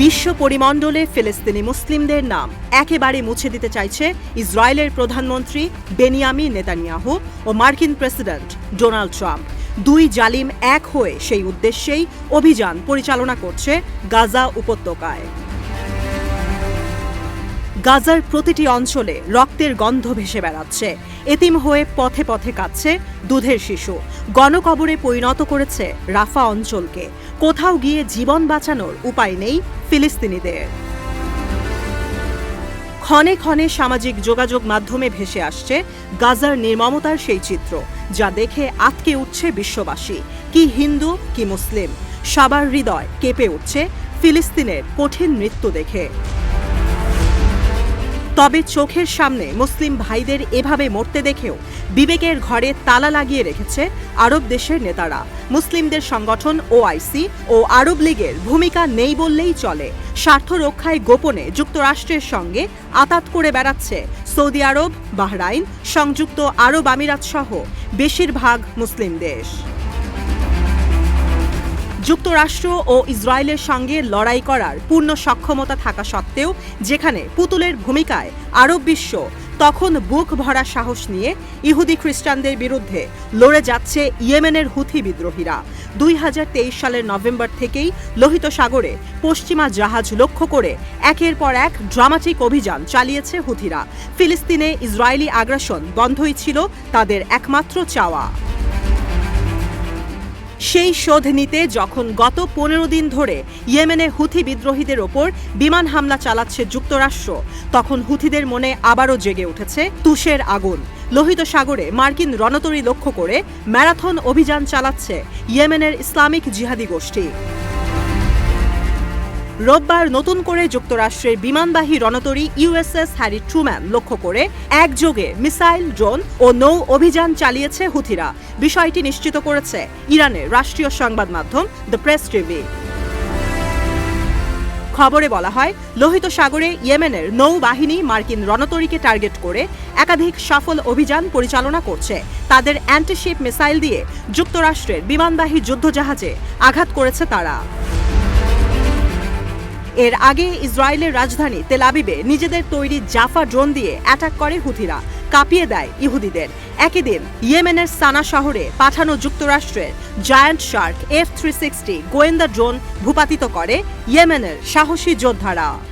বিশ্ব পরিমণ্ডলে ফিলিস্তিনি মুসলিমদের নাম একেবারে মুছে দিতে চাইছে ইসরায়েলের প্রধানমন্ত্রী বেনিয়ামি নেতানিয়াহু ও মার্কিন প্রেসিডেন্ট ডোনাল্ড ট্রাম্প। দুই জালিম এক হয়ে সেই উদ্দেশ্যেই অভিযান পরিচালনা করছে গাজা উপত্যকায়। গাজার প্রতিটি অঞ্চলে রক্তের গন্ধ ভেসে বেড়াচ্ছে। এতিম হয়ে পথে পথে কাচ্ছে দুধের শিশু। গণকবরে পরিণত করেছে রাফা অঞ্চলকে। কোথাও গিয়ে জীবন বাঁচানোর উপায় নেই ফিলিস্তিনিদের। ক্ষণে ক্ষণে সামাজিক যোগাযোগ মাধ্যমে ভেসে আসছে গাজার নির্মমতার সেই চিত্র, যা দেখে আটকে উঠছে বিশ্ববাসী। কি হিন্দু, কি মুসলিম, সবার হৃদয় কেঁপে উঠছে ফিলিস্তিনের কঠিন মৃত্যু দেখে। তবে চোখের সামনে মুসলিম ভাইদের এভাবে মরতে দেখেও বিবেকের ঘরে তালা লাগিয়ে রেখেছে আরব দেশের নেতারা। মুসলিমদের সংগঠন ওআইসি ও আরব লীগের ভূমিকা নেই বললেই চলে। স্বার্থ রক্ষায় গোপনে যুক্তরাষ্ট্রের সঙ্গে আতাত করে বেড়াচ্ছে সৌদি আরব, বাহরাইন, সংযুক্ত আরব আমিরাত সহ বেশিরভাগ মুসলিম দেশ। যুক্তরাষ্ট্র ও ইসরায়েলের সঙ্গে লড়াই করার পূর্ণ সক্ষমতা থাকা সত্ত্বেও যেখানে পুতুলের ভূমিকায় আরব বিশ্ব, তখন বুক ভরা সাহস নিয়ে ইহুদি খ্রিস্টানদের বিরুদ্ধে লড়ে যাচ্ছে ইয়েমেনের হুথি বিদ্রোহীরা। দুই হাজার তেইশ সালের নভেম্বর থেকেই লোহিত সাগরে পশ্চিমা জাহাজ লক্ষ্য করে একের পর এক ড্রামাটিক অভিযান চালিয়েছে হুথিরা। ফিলিস্তিনে ইসরায়েলি আগ্রাসন বন্ধই ছিল তাদের একমাত্র চাওয়া। সেই শোধ নিতে যখন গত পনেরো দিন ধরে ইয়েমেনে হুথি বিদ্রোহীদের ওপর বিমান হামলা চালাচ্ছে যুক্তরাষ্ট্র, তখন হুথিদের মনে আবারও জেগে উঠেছে তুষের আগুন। লোহিত সাগরে মার্কিন রণতরী লক্ষ্য করে ম্যারাথন অভিযান চালাচ্ছে ইয়েমেনের ইসলামিক জিহাদি গোষ্ঠী। রোববার নতুন করে যুক্তরাষ্ট্রের বিমানবাহী রণতরী ইউএসএস হ্যারি ট্রুম্যান লক্ষ্য করে একযোগে মিসাইল, ড্রোন ও নৌ অভিযান চালিয়েছে হুথিরা। বিষয়টি নিশ্চিত করেছে ইরানের রাষ্ট্রীয় সংবাদ মাধ্যম দ্য প্রেস টিভি খবরে বলা হয়, লোহিত সাগরে ইয়েমেনের নৌবাহিনী মার্কিন রণতরীকে টার্গেট করে একাধিক সফল অভিযান পরিচালনা করছে। তাদের অ্যান্টিশিপ মিসাইল দিয়ে যুক্তরাষ্ট্রের বিমানবাহী যুদ্ধজাহাজে আঘাত করেছে তারা। এর আগে ইসরায়েলের রাজধানী তেলাবিবে নিজেদের তৈরি জাফা ড্রোন দিয়ে অ্যাটাক করে হুথিরা কাঁপিয়ে দেয় ইহুদিদের। একই দিন ইয়েমেনের সানা শহরে পাঠানো যুক্তরাষ্ট্রের giant shark F three sixty গোয়েন্দা ড্রোন ভূপাতিত করে ইয়েমেনের সাহসী যোদ্ধারা।